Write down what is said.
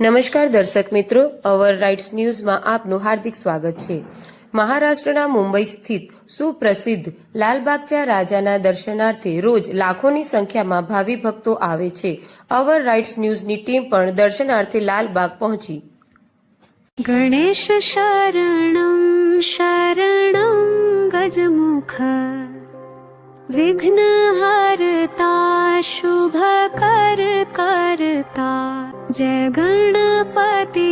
નમસ્કાર દર્શક મિત્રો, અવર રાઇટ્સ ન્યૂઝમાં આપનું હાર્દિક સ્વાગત છે. મહારાષ્ટ્રના મુંબઈ સ્થિત સુપ્રસિદ્ધ લાલબાગચા રાજાના દર્શનાર્થે રોજ લાખોની સંખ્યામાં ભાવિ ભક્તો આવે છે. અવર રાઇટ્સ ન્યૂઝની ટીમ પણ દર્શનાર્થે લાલબાગ પહોંચી. ગણેશ શરણમ શરણમ ગજમુખ. વિઘ્નહરતા, શુભ કરતા. गणपति